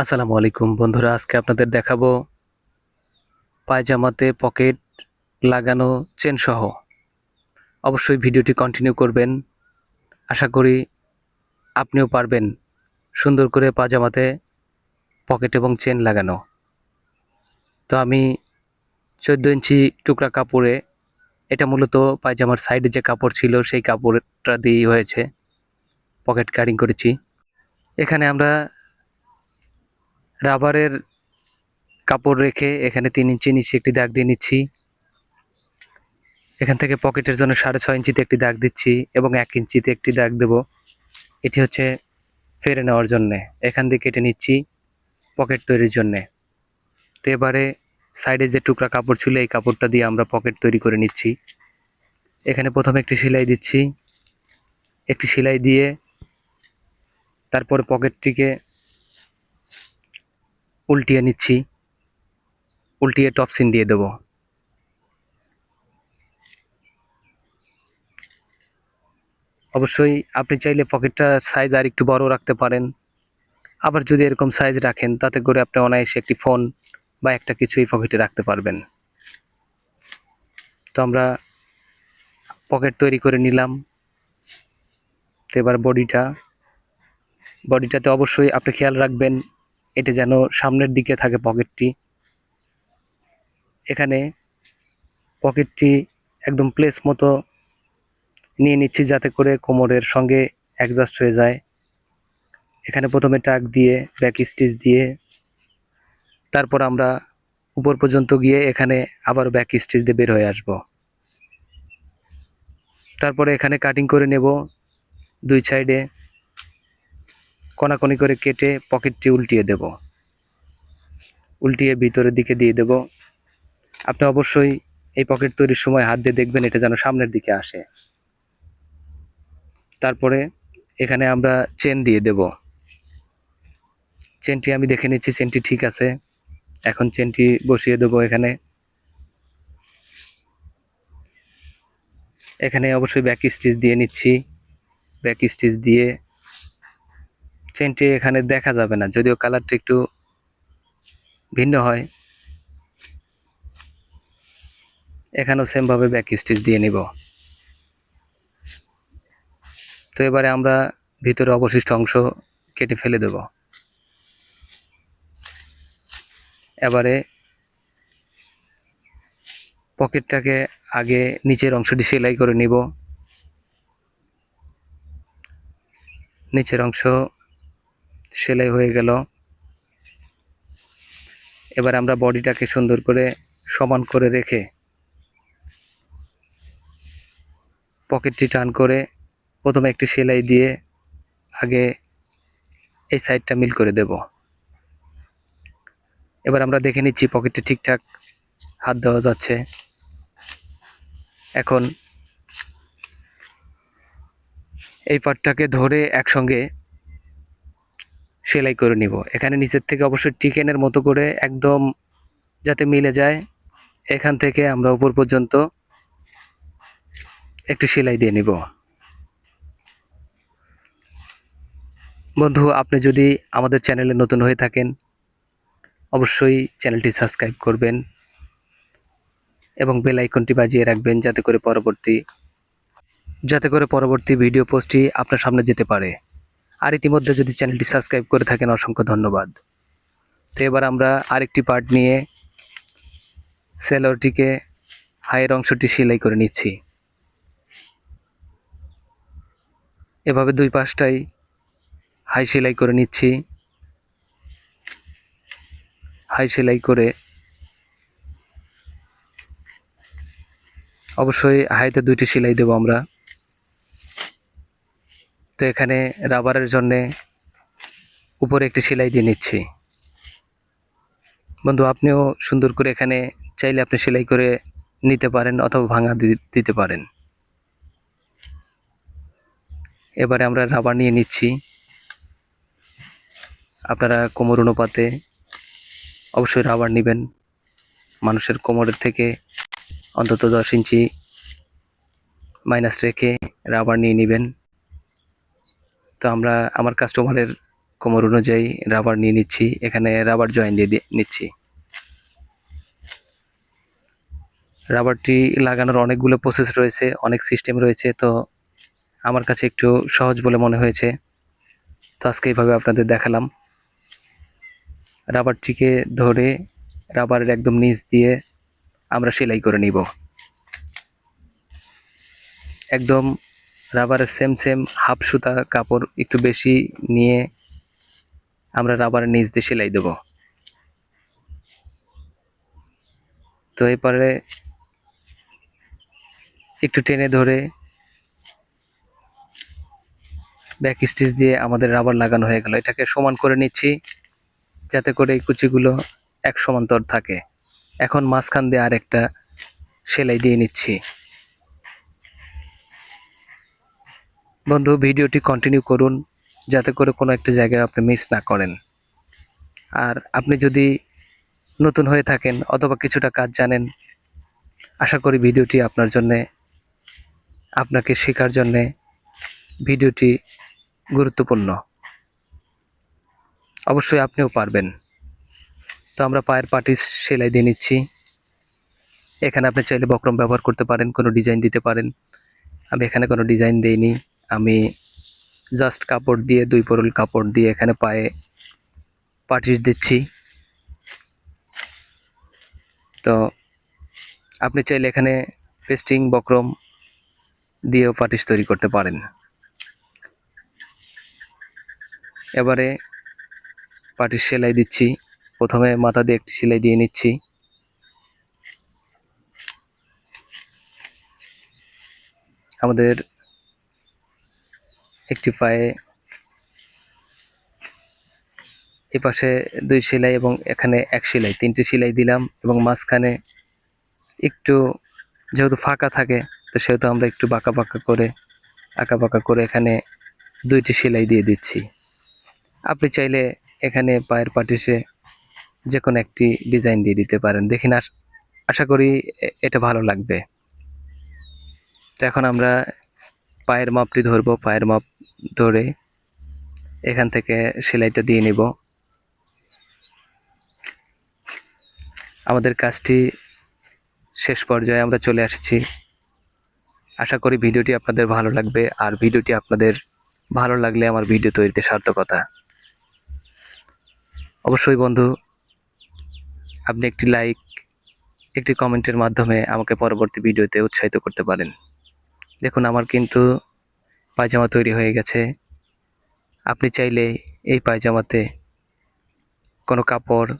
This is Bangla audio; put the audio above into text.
আসসালামু আলাইকুম বন্ধুরা, আজকে আপনাদের দেখাবো পায়জামাতে পকেট লাগানো চেন সহ অবশ্যই ভিডিওটি কন্টিনিউ করবেন। আশা করি আপনিও পারবেন সুন্দর করে পায়জামাতে পকেট এবং চেন লাগানো। তো আমি চোদ্দ ইঞ্চি টুকরা কাপড়ে, এটা মূলত পায়জামার সাইডে যে কাপড় ছিল সেই কাপড়টা দিয়েই হয়েছে। পকেট কাটিং করেছি। এখানে আমরা রাবারের কাপড় রেখে এখানে তিন ইঞ্চি নিচে একটি দাগ দিয়ে নিচ্ছি। এখান থেকে পকেটের জন্য সাড়ে ছয় ইঞ্চিতে একটি দাগ দিচ্ছি এবং এক ইঞ্চিতে একটি দাগ দেব। এটি হচ্ছে ফেরে নেওয়ার জন্যে। এখান দিয়ে কেটে নিচ্ছি পকেট তৈরির জন্যে। তো এবারে সাইডে যে টুকরা কাপড় ছিল, এই কাপড়টা দিয়ে আমরা পকেট তৈরি করে নিচ্ছি। এখানে প্রথমে একটি সেলাই দিচ্ছি। একটি সেলাই দিয়ে তারপরে পকেটটিকে উল্টিয়ে নিচ্ছি। উল্টিয়ে টপসিন দিয়ে দেব। অবশ্যই আপনি চাইলে পকেটটা সাইজ আর একটু বড় রাখতে পারেন। আবার যদি এরকম সাইজ রাখেন, তাতে করে আপনি অনায়াসে একটি ফোন বা একটা কিছু এই পকেটে রাখতে পারবেন। তো আমরা পকেট তৈরি করে নিলাম। তো এবার বডিটা। বডিটাতে অবশ্যই আপনি খেয়াল রাখবেন। এটা যেন সামনের দিকে থাকে পকেটটি। এখানে পকেটটি একদম প্লেস মতো নিয়ে নিচ্ছি যাতে করে কোমরের সঙ্গে অ্যাডজাস্ট হয়ে যায়। এখানে প্রথমে টাক দিয়ে ব্যাক স্টিচ দিয়ে, তারপর আমরা উপর পর্যন্ত গিয়ে এখানে আবার ব্যাক স্টিচ দিয়ে বের হয়ে আসব। তারপরে এখানে কাটিং করে নেব দুই সাইডে কোনাকুনি করে কেটে পকেটটি উল্টিয়ে দেব। উল্টিয়ে ভিতরের দিকে দিয়ে দেব। আপনি অবশ্যই এই পকেট তৈরির সময় হাত দিয়ে দেখবেন এটা যেন সামনের দিকে আসে। তারপরে এখানে আমরা চেন দিয়ে দেব। চেনটি আমি দেখে নিচ্ছি, চেনটি ঠিক আছে। এখন চেনটি বসিয়ে দেব এখানে। এখানে অবশ্যই ব্যাক স্টিচ দিয়ে নিচ্ছি। ব্যাক স্টিচ দিয়ে চেনটি এখানে দেখা যাবে না, যদিও কালারটি একটু ভিন্ন হয়। এখানেও সেমভাবে ব্যাক স্টিচ দিয়ে নিব। তো এবারে আমরা ভিতরে অবশিষ্ট অংশ কেটে ফেলে দেব। এবারে পকেটটাকে আগে নিচের অংশটি সেলাই করে নিব। নিচের অংশ সেলাই হয়ে গেল। এবার আমরা বডিটাকে সুন্দর করে সমান করে রেখে পকেটটি টান করে প্রথমে একটি সেলাই দিয়ে আগে এই সাইডটা মিল করে দেব। এবার আমরা দেখে নিচ্ছি পকেটটি ঠিকঠাক হাত দেওয়া যাচ্ছে। এখন এই পাটটাকে ধরে একসঙ্গে সেলাই করে নিব। এখানে নিচের থেকে অবশ্যই টিকেনের মতো করে একদম যাতে মিলে যায়, এখান থেকে আমরা উপর পর্যন্ত একটি সেলাই দিয়ে নিব। বন্ধু, আপনি যদি আমাদের চ্যানেলে নতুন হয়ে থাকেন, অবশ্যই চ্যানেলটি সাবস্ক্রাইব করবেন এবং বেল আইকনটি বাজিয়ে রাখবেন যাতে করে পরবর্তী, যাতে করে পরবর্তী ভিডিও পোস্টটি আপনার সামনে যেতে পারে। আর ইতিমধ্যে যদি চ্যানেলটি সাবস্ক্রাইব করে থাকেন, অসংখ্য ধন্যবাদ। তো এবার আমরা আরেকটি পার্ট নিয়ে সেলোরটিকে হায়ের অংশটি সেলাই করে নিচ্ছি। এভাবে দুই পাশটাই হাই সেলাই করে নিচ্ছি। হাই সেলাই করে অবশ্যই হাইতে দুইটি সেলাই দেবো আমরা। তো এখানে রাবারের জন্যে উপরে একটি সেলাই দিয়ে নিচ্ছি। বন্ধু, আপনিও সুন্দর করে এখানে চাইলে আপনি সেলাই করে নিতে পারেন অথবা ভাঙা দিতে পারেন। এবারে আমরা রাবার নিয়ে নিচ্ছি। আপনারা কোমর অনুপাতে অবশ্যই রাবার নেবেন। মানুষের কোমরের থেকে অন্তত দশ ইঞ্চি মাইনাস রেখে রাবার নিয়ে নেবেন। তো আমরা আমার কাস্টমারের কোমর অনুযায়ী রাবার নিয়ে নিচ্ছি। এখানে রাবার জয়েন দিয়ে নিচ্ছি। রাবারটি লাগানোর অনেকগুলো প্রসেস রয়েছে, অনেক সিস্টেম রয়েছে, তো আমার কাছে একটু সহজ বলে মনে হয়েছে। তো আজকে এইভাবে আপনাদের দেখালাম। রাবারটিকে ধরে রাবারের একদম নিচ দিয়ে আমরা সেলাই করে নিব। একদম রাবারের সেম সেম হাফ সুতা কাপড় একটু বেশি নিয়ে আমরা রাবারের নিচ দিয়ে সেলাই দেব। তো এরপরে একটু টেনে ধরে ব্যাক স্টিচ দিয়ে আমাদের রাবার লাগানো হয়ে গেল। এটাকে সমান করে নিচ্ছি যাতে করে এই কুচিগুলো এক সমান্তর থাকে। এখন মাঝখান দিয়ে আরেকটা সেলাই দিয়ে নিচ্ছি। বন্ধু, ভিডিওটি কন্টিনিউ করুন, যাতে করে কোনো একটা জায়গায় আপনি মিস না করেন। আর আপনি যদি নতুন হয়ে থাকেন অথবা কিছুটা কাজ জানেন, আশা করি ভিডিওটি আপনার জন্যে, আপনাকে শেখার জন্যে ভিডিওটি গুরুত্বপূর্ণ। অবশ্যই আপনিও পারবেন। তো আমরা পায়ের পাটি সেলাই দিয়ে নিচ্ছি। এখানে আপনি চাইলে বক্রম ব্যবহার করতে পারেন, কোনো ডিজাইন দিতে পারেন। আমি এখানে কোনো ডিজাইন দেইনি। আমি জাস্ট কাপড় দিয়ে, দুই পরল কাপড় দিয়ে এখানে পায়ে পাটিস দিচ্ছি। তো আপনি চাইলে এখানে পেস্টিং বক্রম দিয়েও পাটিস তৈরি করতে পারেন। এবারে পাটির সেলাই দিচ্ছি। প্রথমে মাথা দিয়ে একটি সেলাই দিয়ে নিচ্ছি। আমাদের একটি পায়ে এই পাশে দুই সেলাই এবং এখানে এক সেলাই, তিনটি সেলাই দিলাম এবং মাঝখানে একটু যেহেতু ফাঁকা থাকে, তো সেহেতু আমরা একটু বাঁকা বাঁকা করে, আঁকা বাঁকা করে এখানে দুইটি সেলাই দিয়ে দিচ্ছি। আপনি চাইলে এখানে পায়ের পাটিসে যে কোনো একটি ডিজাইন দিয়ে দিতে পারেন। দেখি না, আশা করি এ- এটা ভালো লাগবে। তো এখন আমরা পায়ের মাপটি ধরবো, পায়ের মাপ ধরে এখান থেকে সেলাইটা দিয়ে নিব। আমাদের কাজটি শেষ পর্যায়ে আমরা চলে আসছি। আশা করি ভিডিওটি আপনাদের ভালো লাগবে, আর ভিডিওটি আপনাদের ভালো লাগলে আমার ভিডিও তৈরিতে সার্থকতা। অবশ্যই বন্ধু, আপনি একটি লাইক, একটি কমেন্টের মাধ্যমে আমাকে পরবর্তী ভিডিওতে উৎসাহিত করতে পারেন। দেখুন, আমার কিন্তু পায়জামা তৈরি হয়ে গেছে। আপনি চাইলে এই পায়জামাতে কোনো কাপড়